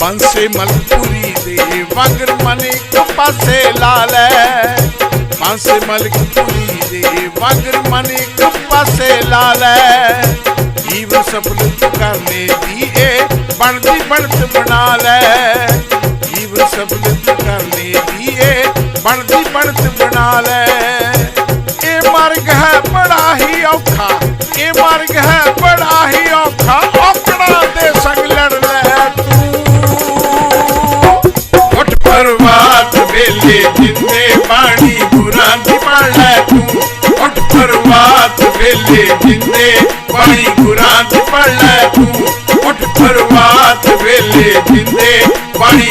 ਬੰਸੇ ਮਲਪੁਰੀ ਦੇ ਵਗਰ ਮਨ ਇੱਕ ਪਾਸੇ ਲਾ ਲੈ। ਬੰਸੇ ਮਲਕਪੁਰੀ ਦੇ ਵਗਰ ਮਨ ਇੱਕ ਪਾਸੇ ਲਾ ਲੈ। ਜੀਵਨ ਸਫਲ ਕਰਨੇ ਦੀ ਇਹ ਬਣਦੀ ਬਣਤ ਬਣਾ ਲੈ। ਬਣਦੀ ਬਣਤ ਬਣਾ ਲੈ। ਇਹ ਮਾਰਗ ਹੈ ਬੜਾ ਹੀ ਔਖਾ, ਇਹ ਮਾਰਗ ਹੈ ਬੜਾ ਹੀ ਔਖਾ, ਔਕੜਾ ਦੇ ਸੰਗ ਲੜ ਲੈ ਤੂੰ। ਉੱਠ ਪਰਵਾਤ ਵੇਲੇ ਜਿੰਦੇ ਪਾਣੀ ਗੁਰਾਂ ਦੀ ਪੜ ਲੈ ਤੂੰ। ਉੱਠ ਪਰਵਾਤ ਵੇਲੇ ਜਿੰਦੇ ਪਾਣੀ ਗੁਰਾਂ ਦੀ ਪੜ ਲੈ ਤੂੰ। ਉੱਠ ਪਰਵਾਤ ਵੇਲੇ ਜਿੰਦੇ ਪਾਣੀ